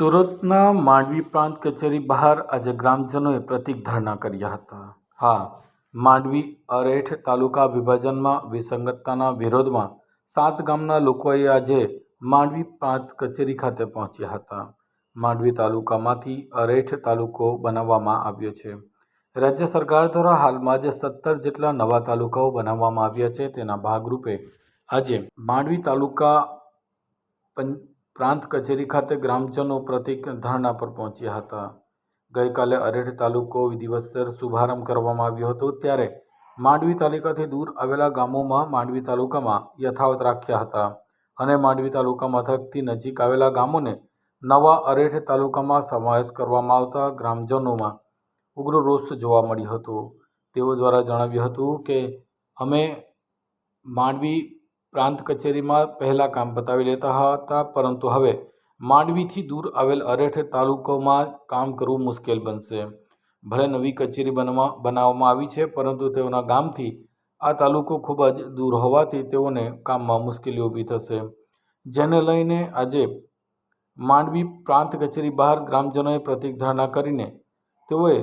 સુરતના માંડવી પ્રાંત કચેરી બહાર આજે ગ્રામજનોએ પ્રતિક ધરણા કર્યા હતા. હા, માંડવી અરેઠ તાલુકા વિભાજનમાં વિસંગતતાના વિરોધમાં સાત ગામના લોકોએ આજે માંડવી પ્રાંત કચેરી ખાતે પહોંચ્યા હતા. માંડવી તાલુકામાંથી અરેઠ તાલુકો બનાવવામાં આવ્યો છે. રાજ્ય સરકાર દ્વારા હાલમાં જે સત્તર જેટલા નવા તાલુકાઓ બનાવવામાં આવ્યા છે. તેના ભાગરૂપે આજે માંડવી તાલુકા પંચ પ્રાંત કચેરી ખાતે ગ્રામજનો પ્રતિક ધરણા પર પહોંચ્યા હતા. ગઈકાલે અરેઠ તાલુકો વિધિવસ્તર શુભારંભ કરવામાં આવ્યો હતો ત્યારે માંડવી તાલુકાથી દૂર આવેલા ગામોમાં માંડવી તાલુકામાં યથાવત રાખ્યા હતા અને માંડવી તાલુકા મથકથી નજીક આવેલા ગામોને નવા અરેઠ તાલુકામાં સમાવેશ કરવામાં આવતા ગ્રામજનોમાં ઉગ્ર રોષ જોવા મળ્યો હતો. તેઓ દ્વારા જણાવ્યું હતું કે, અમે માંડવી પ્રાંત કચેરીમાં પહેલાં કામ પતાવી લેતા હતા, પરંતુ હવે માંડવીથી દૂર આવેલ અરેઠ તાલુકામાં કામ કરવું મુશ્કેલ બનશે. ભલે નવી કચેરી બનવા, બનાવવામાં આવી છે, પરંતુ તેઓના ગામથી આ તાલુકો ખૂબ જ દૂર હોવાથી તેઓને કામમાં મુશ્કેલી ઊભી થશે. જેને લઈને આજે માંડવી પ્રાંત કચેરી બહાર ગ્રામજનોએ પ્રતિક કરીને તેઓએ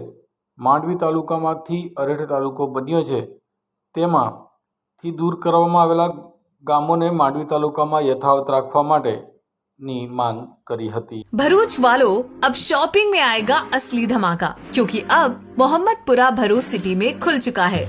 માંડવી તાલુકામાંથી અરેઠ તાલુકો બન્યો છે, તેમાંથી દૂર કરવામાં આવેલા ગામોને માંડવી તાલુકામાં યથાવત રાખવા માટેની માંગ કરી હતી भरूच वालों अब शॉपिंग में आएगा असली धमाका क्योंकि अब मोहम्मदपुरा भरूच सिटी में खुल चुका है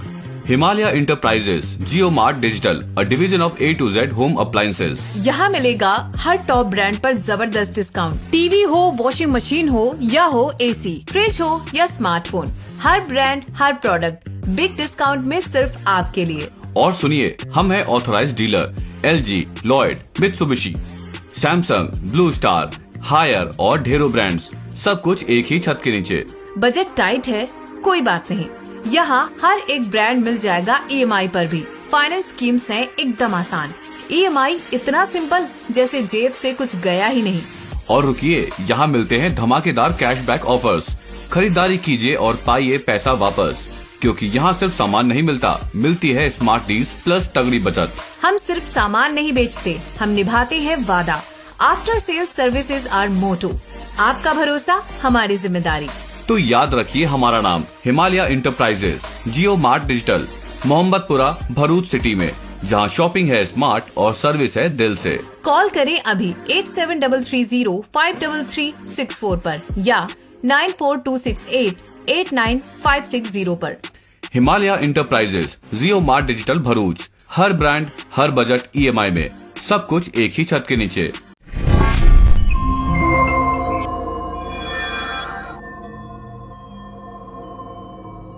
Himalaya Enterprises, Geomart Digital, a division of A to Z home appliances. यहाँ मिलेगा हर टॉप ब्रांड पर जबरदस्त डिस्काउंट टीवी हो वॉशिंग मशीन हो या हो एसी, फ्रिज हो या स्मार्टफोन हर ब्रांड हर प्रोडक्ट बिग डिस्काउंट में सिर्फ आपके लिए और सुनिए हम हैं authorised dealer L G Lloyd Mitsubishi Samsung Blue Star Haier और ढेरों ब्रांड्स सब कुछ एक ही छत के नीचे। बजट टाइट है कोई बात नहीं। यहाँ हर एक ब्रांड मिल जाएगा ईएमआई पर भी। फाइनेंस स्कीम्स हैं एकदम आसान। ईएमआई इतना सिंपल जैसे जेब से कुछ गया ही नहीं। और रुकिए यहाँ मिलते हैं धमाकेदार कैशबैक ऑफर्स खरीदारी कीजिए और पाइए पैसा वापस। क्योंकि यहाँ सिर्फ़ सामान नहीं मिलता। मिलती है स्मार्ट डील्स प्लस तगड़ी बचत। हम सिर्फ़ सामान नहीं बेचते हम निभाते हैं वादा। After sales services our motto आपका भरोसा हमारी ज़िम्मेदारी। तो याद रखिए हमारा नाम Himalaya enterprises Jio mart digital Mohammadpura Bharuch city में जहाँ शॉपिंग है स्मार्ट और सर्विस है दिल से। कॉल करें अभी eight seven double three zero five double three six four आरोप या nine four two six eight eight nine five six zero पर Himalaya enterprises Jio mart digital Bharuch हर ब्रांड हर बजट ईएमआई में सब कुछ एक ही छत के नीचे